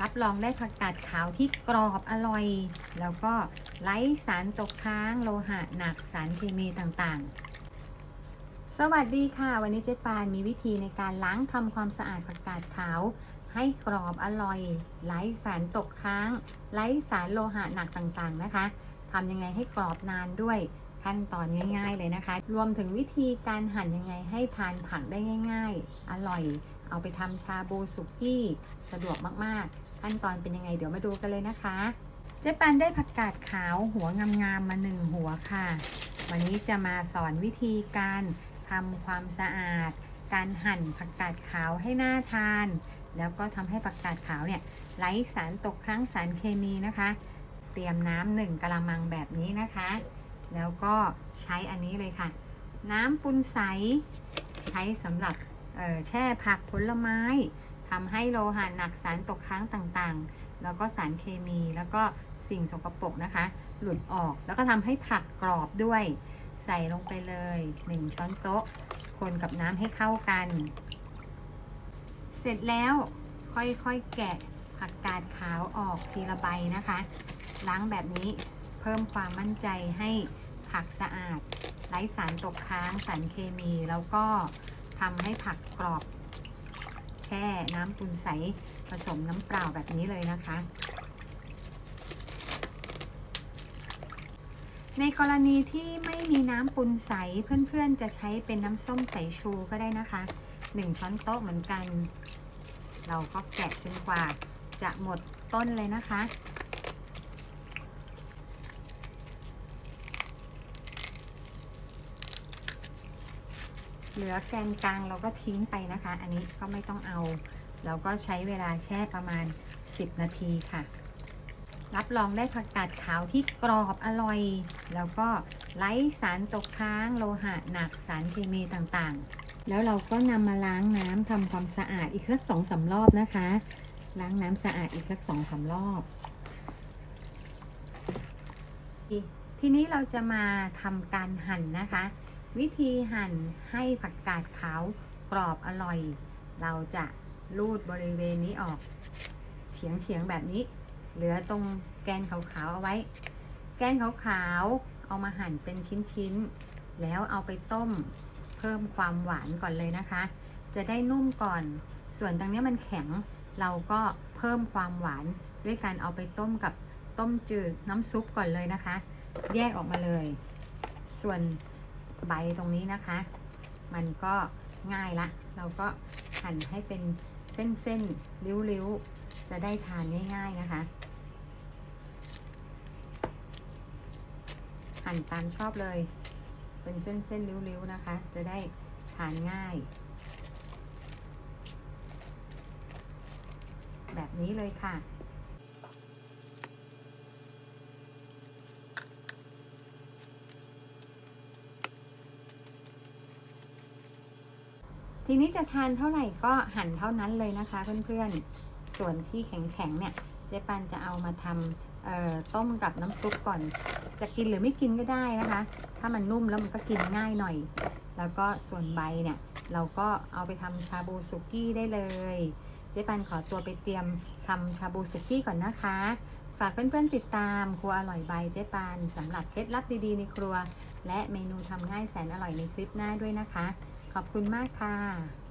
รับรองได้ผักกาดขาวที่กรอบอร่อย แล้วก็ไร้สารตกค้างโลหะหนักสารเคมีต่างๆ สวัสดีค่ะ วันนี้เจ๊ปานมีวิธีในการล้างทำความสะอาดผักกาดขาว ให้กรอบอร่อย ไร้สารตกค้าง ไร้สารโลหะหนักต่างๆนะคะทำยังไงให้กรอบนานด้วยขั้นตอนง่าย ๆ เลยนะคะ รวมถึงวิธีการหั่นยังไงให้ทานผักได้ง่าย ๆ อร่อย เอาไปทำชาบูสุกี้สะดวกมากๆ ขั้นตอนเป็นยังไงเดี๋ยวมาดูกันเลยนะคะ เจ๊ปันได้ผักกาดขาวหัวงามๆมาหนึ่งหัวค่ะ วันนี้จะมาสอนวิธีการทำความสะอาด การหั่นผักกาดขาวให้น่าทาน แล้วก็ทำให้ผักกาดขาวเนี่ยไร้สารตกค้างสารเคมีนะคะ เตรียมน้ำหนึ่งกะละมังแบบนี้นะคะ แล้วก็ใช้อันนี้เลยค่ะ น้ำปุนใสใช้สำหรับ แช่ผักผลไม้ทำให้โลหะหนักสารตกค้างต่างๆ แล้วก็สารเคมีแล้วก็สิ่งสกปรกนะคะ หลุดออกแล้วก็ทำให้ผักกรอบด้วย ใส่ลงไปเลย 1 ช้อนโต๊ะ คนกับน้ำให้เข้ากัน เสร็จแล้วค่อยๆแกะผักกาดขาวออกทีละใบนะคะ ล้างแบบนี้เพิ่มความมั่นใจให้ผักสะอาดไร้สารตกค้างสารเคมีแล้วก็ ทำให้ผักกรอบแช่น้ำปุนใสผสมน้ำเปล่าแบบนี้เลยนะคะ ในกรณีที่ไม่มีน้ำปุนใสเพื่อนๆจะใช้เป็นน้ำส้มสายชูก็ได้นะคะ1ช้อนโต๊ะเหมือนกัน เราก็แกะจนกว่าจะหมดต้นเลยนะคะ เหลือแกนกลางเราก็ทิ้งไปนะคะ อันนี้ก็ไม่ต้องเอา เราก็ใช้เวลาแช่ประมาณ 10 นาทีค่ะ รับรองได้ผักกาดขาวที่กรอบอร่อย แล้วก็ไร้สารตกค้างโลหะหนักสารเคมีต่างๆ แล้วเราก็นำมาล้างน้ำทำความสะอาดอีกสักสองสารอบนะคะ ล้างน้ำสะอาดอีกสักสองสารอบทีนี้เราจะมาทำการหั่นนะคะ วิธีหั่นให้ผักกาดขาวกรอบอร่อย เราจะลูดบริเวณนี้ออก เฉียงเฉียงแบบนี้ เหลือตรงแกนขาวๆเอาไว้ แกนขาวๆเอามาหั่นเป็นชิ้นๆ แล้วเอาไปต้มเพิ่มความหวานก่อนเลยนะคะ จะได้นุ่มก่อน ส่วนตรงนี้มันแข็ง เราก็เพิ่มความหวานด้วยการเอาไปต้มกับต้มจืดน้ำซุปก่อนเลยนะคะ แยกออกมาเลย ส่วน ใบตรงนี้นะคะ มันก็ง่ายละ เราก็หั่นให้เป็นเส้นๆริ้วๆ จะได้ทานง่าย ๆนะคะ หั่นตามชอบเลย เป็นเส้นๆริ้วๆนะคะ จะได้ทานง่าย แบบนี้เลยค่ะ ทีนี้จะทานเท่าไหร่ก็หั่นเท่านั้นเลยนะคะ เพื่อนๆ ส่วนที่แข็งๆเนี่ยเจ๊ปันจะเอามาทำต้มกับน้ำซุปก่อน จะกินหรือไม่กินก็ได้นะคะ ถ้ามันนุ่มแล้วมันก็กินง่ายหน่อย แล้วก็ส่วนใบเนี่ยเราก็เอาไปทำชาบูสุกี้ได้เลยเจ๊ปันขอตัวไปเตรียมทำชาบูสุกี้ก่อนนะคะ ฝากเพื่อนๆติดตามครัวอร่อยใบเจ๊ปานสำหรับเคล็ดลับดีๆในครัว และเมนูทำง่ายแสนอร่อยในคลิปหน้าด้วยนะคะ ขอบคุณมากค่ะ